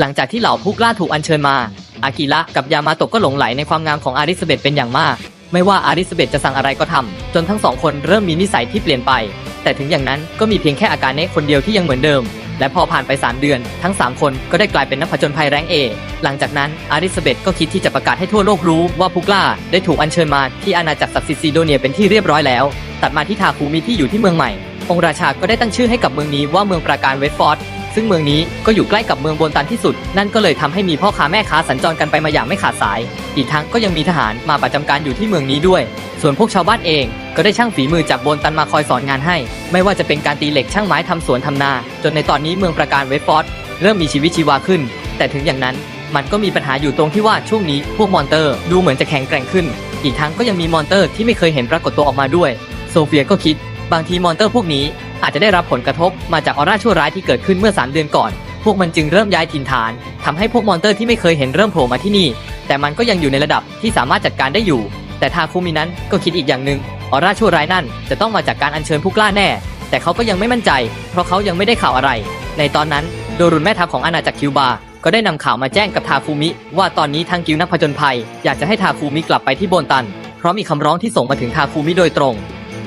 หลังจากที่เหล่าผู้กล้าถูกอัญเชิญมา อากิระกับยามาโตะก็หลงไหลในความงามของอาริสเบตเป็นอย่างมาก ไม่ว่าอาริสเบตจะสั่งอะไรก็ทำจนทั้งสองคนเริ่มมีนิสัยที่เปลี่ยนไป แต่ถึงอย่างนั้นก็มีเพียงแค่อาการเนะคนเดียวที่ยังเหมือนเดิม และพอผ่านไป 3 เดือน ทั้ง 3 คนก็ได้กลายเป็นนักผจญภัยแรงเอหลังจากนั้นอาริสเบตก็คิดที่จะประกาศให้ทั่วโลกรู้ว่าผู้กล้าได้ถูกอัญเชิญมาที่อาณาจักรศักดิ์สิทธิ์ซีโดเนียเป็นที่เรียบร้อยแล้ว ตัดมาที่ทาคูมิที่อยู่ที่เมืองใหม่องค์ราชาก็ได้ตั้งชื่อให้กับเมืองนี้ว่าเมืองปราการเวสฟอร์ด ซึ่งเมืองนี้ก็อยู่ใกล้กับเมืองบนตันที่สุด นั่นก็เลยทำให้มีพ่อค้าแม่ค้าสัญจรกันไปมาอย่างไม่ขาดสาย อีกทั้งก็ยังมีทหารมาประจำการอยู่ที่เมืองนี้ด้วย ส่วนพวกชาวบ้านเอง ก็ได้ช่างฝีมือจากบนตันมาคอยสอนงานให้ ไม่ว่าจะเป็นการตีเหล็กช่างไม้ทำสวนทำนา จนในตอนนี้เมืองประการเวสต์ฟอร์ดเริ่มมีชีวิตชีวาขึ้น แต่ถึงอย่างนั้นมันก็มีปัญหาอยู่ตรงที่ว่าช่วงนี้พวกมอนเตอร์ดูเหมือนจะแข็งแกร่งขึ้น อีกทั้งก็ยังมีมอนเตอร์ที่ไม่เคยเห็นปรากฏตัวออกมาด้วย โซเฟียก็คิด บางทีมอนเตอร์พวกนี้ อาจจะได้รับผลกระทบมาจากออร่าชั่วร้ายที่เกิดขึ้นเมื่อ 3 เดือนก่อน พวกมันจึงเริ่มย้ายถิ่นฐานทำให้พวกมอนเตอร์ที่ไม่เคยเห็นเริ่มโผล่มาที่นี่ แต่มันก็ยังอยู่ในระดับที่สามารถจัดการได้อยู่ แต่ทาคุมินั้นก็คิดอีกอย่างหนึ่งออร่าชั่วร้ายนั่นจะต้องมาจากการอัญเชิญผู้กล้าแน่ แต่เขาก็ยังไม่มั่นใจ เพราะเขายังไม่ได้ข่าวอะไร ในตอนนั้นโดรุนแม่ทัพของอาณาจักรคิวบาก็ได้นำข่าวมาแจ้งกับทาฟูมิ ว่าตอนนี้ทางกิวนักผจญภัย อยากจะให้ทาฟูมิกลับไปที่โบนตัน เพราะมีคำร้องที่ส่งมาถึงทาฟูมิโดยตรง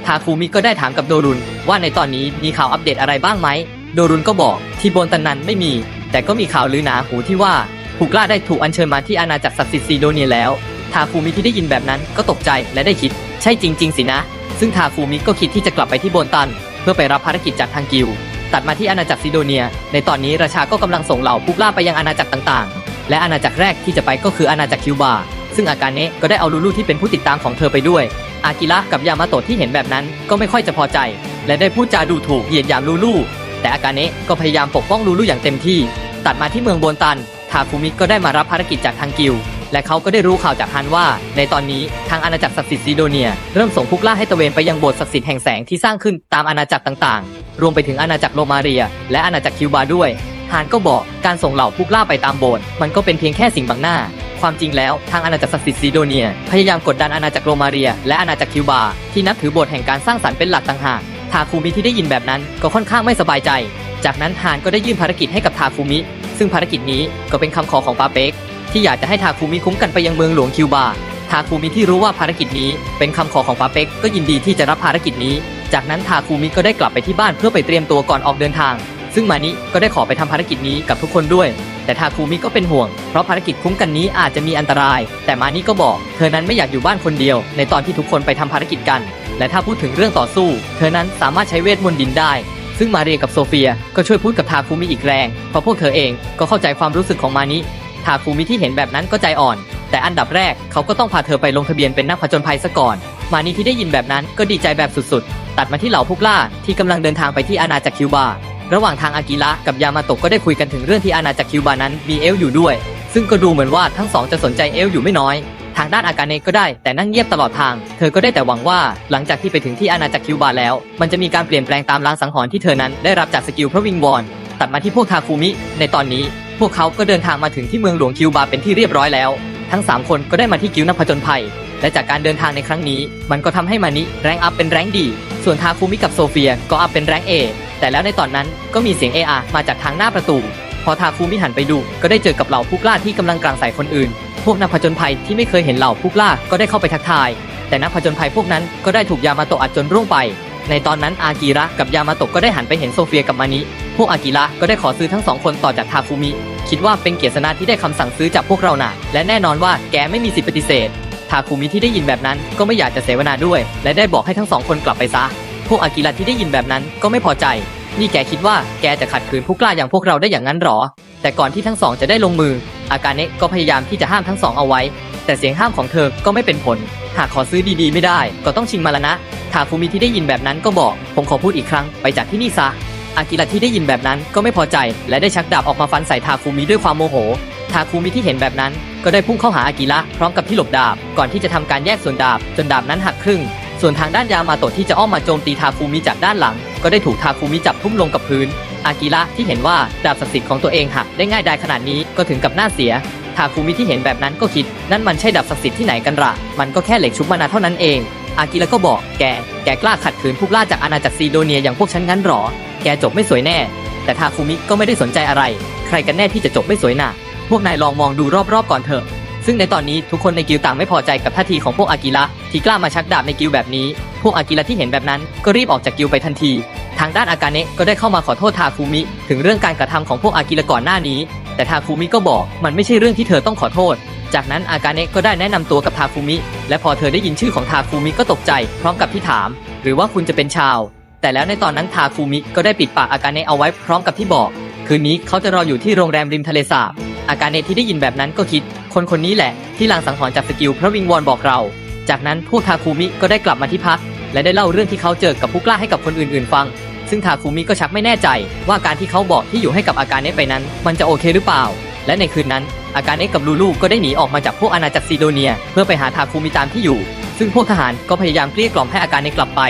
ทาฟูมิก็ได้ถามกับโดรุน ว่าในตอนนี้มีข่าวอัปเดตอะไรบ้างไหม โดรุนก็บอกที่โบนตันนั้นไม่มี แต่ก็มีข่าวลือหนาหูที่ว่าผูกล้าได้ถูกอัญเชิญมาที่อาณาจักรศักดิ์สิทธิ์ซีโดเนียแล้ว ทาฟูมิที่ได้ยินแบบนั้นก็ตกใจและได้คิด ใช่จริง ๆ สินะ ซึ่งทาฟูมิก็คิดที่จะกลับไปที่โบนตัน เพื่อไปรับภารกิจจากทางกิวตัดมาที่อาณาจักรซิโดเนีย ในตอนนี้ราชาก็กำลังส่งเหล่าผูกล้าไปยังอาณาจักรต่างๆ และอาณาจักรแรกที่จะไปก็คืออาณาจักรคิวบา ซึ่งอาการเนะก็ได้เอาลูลูที่เป็นผู้ติดตามของเธอไปด้วย อากิระกับยามาโตะที่เห็นแบบนั้นก็ไม่ค่อยจะพอใจ และได้พูดจาดูถูกเหยียดหยามลูลู แต่อากาเนะก็พยายามปกป้องลูลูอย่างเต็มที่ ตัดมาที่เมืองโบนตัน ทาฟูมิก็ได้มารับภารกิจจากทางกิวและเขาก็ได้รู้ข่าวจากฮันว่า ในตอนนี้ทางอาณาจักรศักดิ์สิทธิ์ซีโดเนีย เริ่มส่งผู้กล้าให้ตะเวนไปยังโบสถ์ศักดิ์สิทธิ์แห่งแสงที่สร้างขึ้นตามอาณาจักรต่างๆ รวมไปถึงอาณาจักรโรมาเรีย และอาณาจักรคิวบาด้วยฮานก็บอกการส่งเหล่าผู้กล้าไปตามโบสถ์มันก็เป็นเพียงแค่สิ่งบังหน้า ความจริงแล้ว ทางอาณาจักรศักดิ์สิทธิ์ซีโดเนีย พยายามกดดันอาณาจักรโรมาเรีย และอาณาจักรคิวบา ที่นับถือบสถ์แห่งการสร้างสรรค์เป็นหลักต่างหากทาคูมิที่ได้ยินแบบนั้นก็ค่อนข้างไม่สบายใจ จากนั้นฮานก็ได้ยื่นภารกิจให้กับทาคูมิ ซึ่งภารกิจนี้ก็เป็นคำขอของปาเป็กที่อยากจะให้ทาคูมิคุ้มกันไปยังเมืองหลวงคิวบาทาคูมิที่รู้ว่าภารกิจนี้เป็นคำขอของปาเป็กก็ยินดีที่จะรับภารกิจนี้ จากนั้นทาคูมิก็ได้กลับไปที่บ้านเพื่อไปเตรียมตัวก่อนออกเดินทาง ซึ่งมานิก็ได้ขอไปทำภารกิจนี้กับทุกคนด้วย แต่ทาคูมิก็เป็นห่วง เพราะภารกิจคุ้มกันนี้อาจจะมีอันตราย แต่มานิก็บอก เธอนั้นไม่อยากอยู่บ้านคนเดียว ในตอนที่ทุกคนไปทำภารกิจกัน และถ้าพูดถึงเรื่องต่อสู้ เธอนั้นสามารถใช้เวทมนต์ดินได้ ซึ่งมาเรียกับโซเฟียก็ช่วยพูดกับทาคูมิอีกแรง เพราะพวกเธอเองก็เข้าใจความรู้สึกของมานิทาคูมิที่เห็นแบบนั้นก็ใจอ่อน แต่อันดับแรกเขาก็ต้องพาเธอไปลงทะเบียนเป็นนักผจญภัยซะก่อน มานิที่ได้ยินแบบนั้นก็ดีใจแบบสุดๆ ตัดมาที่เหล่าผู้กล้าที่กำลังเดินทางไปที่อาณาจักรคิวบา ระหว่างทางอากิระกับยามาโตะก็ได้คุยกันถึงเรื่องที่อาณาจักรคิวบานั้นมีเอลอยู่ด้วย ซึ่งก็ดูเหมือนว่าทั้งสองจะสนใจเอลอยู่ไม่น้อย ทางด้านอากาเนก็ได้แต่นั่งเงียบตลอดทาง เธอก็ได้แต่หวังว่าหลังจากที่ไปถึงที่อาณาจักรคิวบาแล้ว มันจะมีการเปลี่ยนแปลงตามลางสังหรณ์ที่เธอนั้นได้รับจากสกิลพระวิงวอนตัดมาที่พวกทาคูมิ ในตอนนี้ พวกเขาก็เดินทางมาถึงที่เมืองหลวงคิวบาเป็นที่เรียบร้อยแล้ว ทั้ง 3 คนก็ได้มาที่กิวนักผจญภัย และจากการเดินทางในครั้งนี้ มันก็ทำให้มานิแรงอัพเป็นแรงดี ส่วนทาคูมิกับโซเฟียก็อัพเป็นแรงเอ แต่แล้วในตอนนั้นก็มีเสียงเออามาจากทางหน้าประตู พอทาคูมิหันไปดูก็ได้เจอกับเหล่าผู้กล้าที่กำลังกลางใส่คนอื่น พวกนักผจญภัยที่ไม่เคยเห็นเหล่าผู้กล้าก็ได้เข้าไปทักทาย แต่นักผจญภัยพวกนั้นก็ได้ถูกยามาโตะอัดจนร่วงไป ในตอนนั้นอากิระกับยามาโตะก็ได้หันไปเห็นโซเฟียกับมานิพวกอากิระก็ได้ขอซื้อทั้งสองคนต่อจากทาฟูมิคิดว่าเป็นเกียรตินาที่ได้คำสั่งซื้อจากพวกเราน่ะ และแน่นอนว่าแกไม่มีสิทธิปฏิเสธทาคูมิที่ได้ยินแบบนั้นก็ไม่อยากจะเสวนาด้วย และได้บอกให้ทั้งสองคนกลับไปซะ พวกอากิระที่ได้ยินแบบนั้นก็ไม่พอใจ นี่แกคิดว่าแกจะขัดขืนผู้กล้าอย่างพวกเราได้อย่างนั้นหรอ แต่ก่อนที่ทั้งสองจะได้ลงมือ อาการเนะก็พยายามที่จะห้ามทั้งสองเอาไว้ แต่เสียงห้ามของเธอก็ไม่เป็นผล หากขอซื้อดีๆ ไม่ได้ ก็ต้องชิงมาละนะทาฟูมิที่ได้ยินแบบนั้นก็บอก ผมขอพูดอีกครั้งไปจากที่นี่ซะอากิระที่ได้ยินแบบนั้นก็ไม่พอใจ และได้ชักดาบออกมาฟันใส่ทาคูมิด้วยความโมโห ทาคูมิที่เห็นแบบนั้น ก็ได้พุ่งเข้าหาอากิระพร้อมกับที่หลบดาบ ก่อนที่จะทำการแยกส่วนดาบ จนดาบนั้นหักครึ่ง ส่วนทางด้านยามาโตะที่จะอ้อมมาโจมตีทาคูมิจากด้านหลัง ก็ได้ถูกทาคูมิจับทุ่มลงกับพื้น อากิระที่เห็นว่าดาบศักดิ์สิทธิ์ของตัวเองหักได้ง่ายดายขนาดนี้ก็ถึงกับหน้าเสียทาคูมิที่เห็นแบบนั้นก็คิด นั่นมันใช่ดาบศักดิ์สิทธิ์ที่ไหนกันละมันก็แค่เหล็กชุบมานาเท่านั้นเอง อากิระก็บอกแก แกกล้าขัดขืนผู้กล้าจากอาณาจักรซีโดเนียอย่างพวกฉันงั้นหรอ แกจบไม่สวยแน่ แต่ทาคุมิก็ไม่ได้สนใจอะไร ใครกันแน่ที่จะจบไม่สวยหน่ะ พวกนายลองมองดูรอบๆก่อนเถอะ ซึ่งในตอนนี้ทุกคนในกิลต่างไม่พอใจกับท่าทีของพวกอากิระที่กล้ามาชักดาบในกิลแบบนี้ พวกอากิระที่เห็นแบบนั้นก็รีบออกจากกิลไปทันที ทางด้านอากาเนะก็ได้เข้ามาขอโทษทาคุมิ ถึงเรื่องการกระทำของพวกอากิระก่อนหน้านี้ แต่ทาคุมิก็บอกมันไม่ใช่เรื่องที่เธอต้องขอโทษ จากนั้นอากาเนะก็ได้แนะนำตัวกับทาคุมิ และพอเธอได้ยินชื่อของทาคุมิก็ตกใจ พร้อมกับที่ถาม หรือว่าคุณจะเป็นชาว แต่แล้วในตอนนั้นทาคุมิก็ได้ปิดปากอากาเนะเอาไว้พร้อมกับที่บอก คืนนี้เขาจะรออยู่ที่โรงแรมริมทะเลสาบ อากาเนที่ได้ยินแบบนั้นก็คิด คนคนนี้แหละ ที่ลางสังหรณ์จากสกิลพระวิงวอนบอกเรา จากนั้นพวกทาคุมิก็ได้กลับมาที่พัก และได้เล่าเรื่องที่เขาเจอกับผู้กล้าให้กับคนอื่นๆ ฟัง ซึ่งทาคุมิก็ชักไม่แน่ใจ ว่าการที่เขาบอกที่อยู่ให้กับอาการเนไปนั้น มันจะโอเคหรือเปล่า และในคืนนั้น อาการเนกับลูลูก็ได้หนีออกมาจากพวกอาณาจักรซีโดเนีย เพื่อไปหาทาคุมิตามที่อยู่ ซึ่งพวกทหารก็พยายามเกลี้ยกล่อมให้อาการเนกลับไป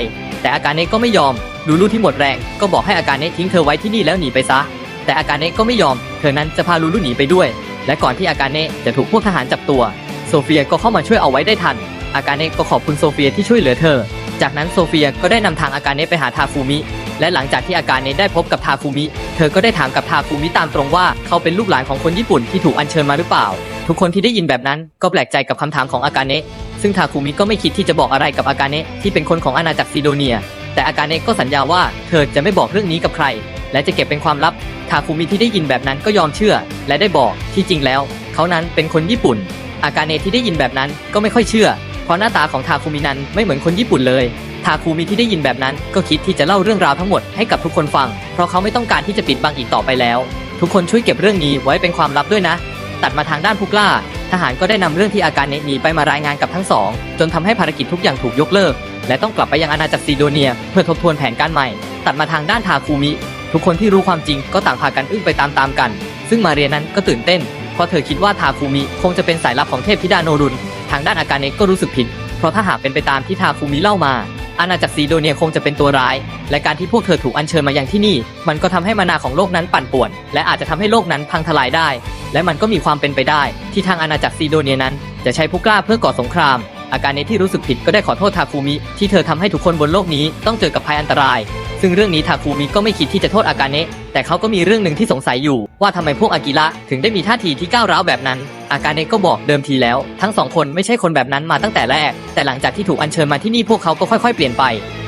แต่อาการเนก็ไม่ยอมลูลูที่หมดแรงก็บอกให้อาการเนทิ้งเธอไว้ที่นี่แล้วหนีไปซะ แต่อาการเนะก็ไม่ยอม เธอนั้นจะพาลูลูหนีไปด้วย และก่อนที่อากาเนะจะถูกพวกทหารจับตัว โซเฟียก็เข้ามาช่วยเอาไว้ได้ทัน อากาเนะก็ขอบคุณโซเฟียที่ช่วยเหลือเธอ จากนั้นโซเฟียก็ได้นำทางอากาเนะไปหาทาฟูมิ และหลังจากที่อากาเนะได้พบกับทาฟูมิ เธอก็ได้ถามกับทาฟูมิตามตรงว่าเขาเป็นลูกหลานของคนญี่ปุ่นที่ถูกอัญเชิญมาหรือเปล่า ทุกคนที่ได้ยินแบบนั้นก็แปลกใจกับคำถามของอากาเนะซึ่งทาฟูมิก็ไม่คิดที่จะบอกอะไรกับอากาเนะที่เป็นคนของอาณาจักรซีโดเนีย แต่อากาเนะก็สัญญาว่าเธอจะไม่บอกเรื่องนี้กับใคร และจะเก็บเป็นความลับทาคุมิที่ได้ยินแบบนั้นก็ยอมเชื่อ และได้บอกที่จริงแล้ว เขานั้นเป็นคนญี่ปุ่น อาการเนที่ได้ยินแบบนั้นก็ไม่ค่อยเชื่อ เพราะหน้าตาของทาคุมินั้นไม่เหมือนคนญี่ปุ่นเลยทาคุมิที่ได้ยินแบบนั้น ก็คิดที่จะเล่าเรื่องราวทั้งหมดให้กับทุกคนฟัง เพราะเขาไม่ต้องการที่จะปิดบังอีกต่อไปแล้ว ทุกคนช่วยเก็บเรื่องนี้ไว้เป็นความลับด้วยนะ ตัดมาทางด้านผู้กล้า ทหารก็ได้นำเรื่องที่อาการเนหนีไปมารายงานกับทั้งสอง จนทำให้ภารกิจทุกอย่างถูกยกเลิก และต้องกลับไปยังอาณาจักรซีโดเนีย เพื่อทบทวนแผนการใหม่ ตัดมาทางด้านทาคุมิ ทุกคนที่รู้ความจริงก็ต่างพากันอึ้งไปตามๆกัน ซึ่งมาเรียนั้นก็ตื่นเต้น เพราะเธอคิดว่าทาคุมิคงจะเป็นสายลับของเทพธิดาโนรุน ทางด้านอาการเนก็รู้สึกผิด เพราะถ้าหากเป็นไปตามที่ทาคุมิเล่ามา อาณาจักรซีโดเนียคงจะเป็นตัวร้าย และการที่พวกเธอถูกอัญเชิญมาอยังที่นี่ มันก็ทำให้มานาของโลกนั้นปั่นป่วน และอาจจะทำให้โลกนั้นพังทลายได้ และมันก็มีความเป็นไปได้ ที่ทางอาณาจักรซีโดเนียนั้น จะใช้ผู้กล้าเพื่อก่อสงคราม อาการเนที่รู้สึกผิดก็ได้ขอโทษทาคุมิที่เธอทำให้ทุกคนบนโลกนี้ต้องเจอกับภัยอันตราย ซึ่งเรื่องนี้ทาคุมิก็ไม่คิดที่จะโทษอากาเนะแต่เขาก็มีเรื่องหนึ่งที่สงสัยอยู่ ว่าทำไมพวกอากิระถึงได้มีท่าทีที่ก้าวร้าวแบบนั้น อากาเนะก็บอกเดิมทีแล้ว ทั้งสองคนไม่ใช่คนแบบนั้นมาตั้งแต่แรก แต่หลังจากที่ถูกอัญเชิญมาที่นี่พวกเขาก็ค่อย ๆ เปลี่ยนไป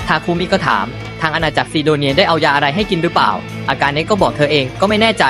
ทาคุมิก็ถาม ทางอาณาจักรซีโดเนียได้เอายาอะไรให้กินหรือเปล่า อาการเนะก็บอกเธอเองก็ไม่แน่ใจ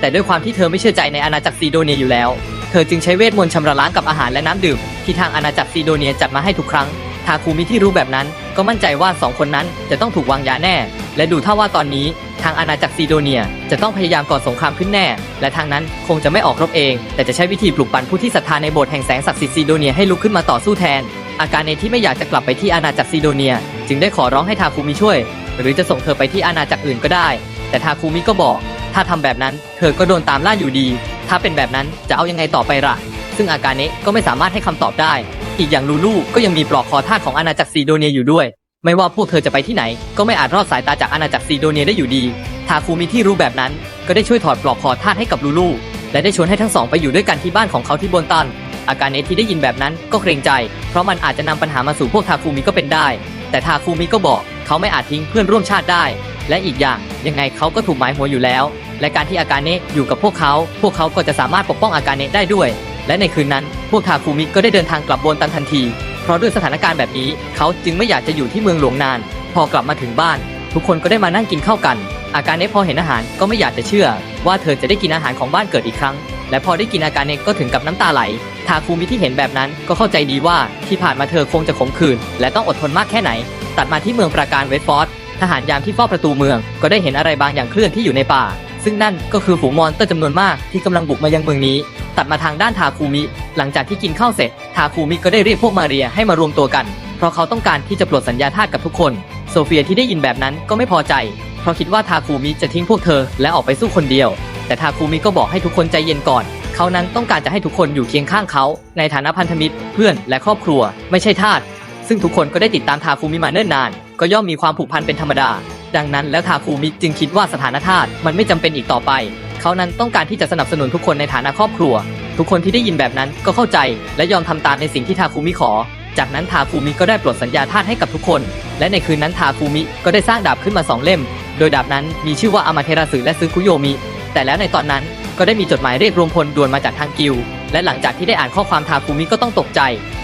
แต่ด้วยความที่เธอไม่เชื่อใจในอาณาจักรซีโดเนียอยู่แล้ว เธอจึงใช้เวทมนต์ชำระล้างกับอาหารและน้ำดื่ม ที่ทางอาณาจักรซีโดเนียจัดมาให้ทุกครั้ง ทาคุมิที่รู้แบบนั้น ก็มั่นใจว่าสองคนนั้นจะต้องถูกวางยาแน่ และดูท่าว่าตอนนี้ ทางอาณาจักรซีโดเนียจะต้องพยายามก่อสงครามขึ้นแน่ และทางนั้นคงจะไม่ออกรบเอง แต่จะใช้วิธีปลุกปั่นผู้ที่ศรัทธาในโบสถ์แห่งแสงศักดิ์สิทธิ์ซีโดเนียให้ลุกขึ้นมาต่อสู้แทน อาการในที่ไม่อยากจะกลับไปที่อาณาจักรซีโดเนีย จึงได้ขอร้องให้ทาคุมิช่วย หรือจะส่งเธอไปที่อาณาจักรอื่นก็ได้ แต่ทาคุมิก็บอก ถ้าทำแบบนั้น เธอก็โดนตามล่าอยู่ดี ถ้าเป็นแบบนั้นจะเอายังไงต่อไปล่ะ ซึ่งอาการเนะก็ไม่สามารถให้คำตอบได้ อีกอย่างลูลูก็ยังมีปลอกคอท่าของอาณาจักรซีโดเนียอยู่ด้วย ไม่ว่าพวกเธอจะไปที่ไหน ก็ไม่อาจรอดสายตาจากอาณาจักรซีโดเนียได้อยู่ดี ทาคุมิที่รู้แบบนั้น ก็ได้ช่วยถอดปลอกคอท่าให้กับลูลูและได้ชวนให้ทั้งสองไปอยู่ด้วยกันที่บ้านของเขาที่บนตัน อาการเนะที่ได้ยินแบบนั้นก็เกรงใจ เพราะมันอาจจะนำปัญหามาสู่พวกทาคุมิก็เป็นได้ แต่ทาคุมิก็บอก เขาไม่อาจทิ้งเพื่อนร่วมชาติได้ และอีกอย่างยังไงเขาก็ถูกหมายหัวอยู่แล้ว และการที่อาการเนะอยู่กับพวกเขา พวกเขาก็จะสามารถปกป้องอาการเนะได้ด้วย และในคืนนั้นพวกทาคุมิก็ได้เดินทางกลับบนตันทันที เพราะด้วยสถานการณ์แบบนี้ เขาจึงไม่อยากจะอยู่ที่เมืองหลวงนาน พอกลับมาถึงบ้าน ทุกคนก็ได้มานั่งกินข้าวกัน อาการเนะพอเห็นอาหารก็ไม่อยากจะเชื่อ ว่าเธอจะได้กินอาหารของบ้านเกิดอีกครั้ง และพอได้กินอาการเนะก็ถึงกับน้ำตาไหลทาคุมิที่เห็นแบบนั้นก็เข้าใจดีว่าที่ผ่านมาเธอคงจะขมขื่นและต้องอดทนมากแค่ไหน ตัดมาที่เมืองปราการเวสต์ฟอร์ดทหารยามที่เฝ้าประตูเมืองก็ได้เห็นอะไรบางอย่างเคลื่อนที่อยู่ในป่า ซึ่งนั่นก็คือฝูงมอนสเตอร์จำนวนมากที่กำลังบุกมายังเมืองนี้ ตัดมาทางด้านทาคูมิ หลังจากที่กินข้าวเสร็จ ทาคูมิก็ได้เรียกพวกมาเรียให้มารวมตัวกัน เพราะเขาต้องการที่จะปลดสัญญาทาสกับทุกคน โซเฟียที่ได้ยินแบบนั้นก็ไม่พอใจ เพราะคิดว่าทาคูมิจะทิ้งพวกเธอและออกไปสู้คนเดียว แต่ทาคูมิก็บอกให้ทุกคนใจเย็นก่อนเขานั้นต้องการจะให้ทุกคนอยู่เคียงข้างเขา ในฐานะพันธมิตร เพื่อนและครอบครัว ไม่ใช่ทาสซึ่งทุกคนก็ได้ติดตามทาคุมิมาเนิ่นนาน ก็ย่อมมีความผูกพันเป็นธรรมดา ดังนั้นแล้วทาคูมิจึงคิดว่าสถานธาตุมันไม่จำเป็นอีกต่อไป เขานั้นต้องการที่จะสนับสนุนทุกคนในฐานะครอบครัว ทุกคนที่ได้ยินแบบนั้นก็เข้าใจ และยอมทำตามในสิ่งที่ทาคูมิขอ จากนั้นทาคูมิก็ได้ปลดสัญญาธาตุให้กับทุกคน และในคืนนั้นทาคูมิก็ได้สร้างดาบขึ้นมาสองเล่ม โดยดาบนั้นมีชื่อว่าอามาเทราสึและซึคุโยมิ แต่แล้วในตอนนั้นก็ได้มีจดหมายเรียกรวมพลด่วนมาจากทางกิลและหลังจากที่ได้อ่านข้อความทาคูมิก็ต้องตกใจ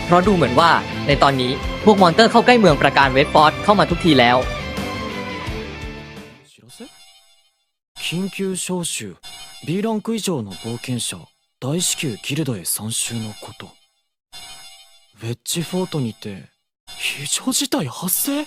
เพราะดูเหมือนว่าในตอนนี้พวกมอนเตอร์เข้าใกล้เมืองประการเวสฟอร์ดเข้ามาทุกทีแล้ว 緊急招集。B ランク以上の冒険者。大至急ギルドへ参集のこと。ウェッジフォートにて非常事態発生？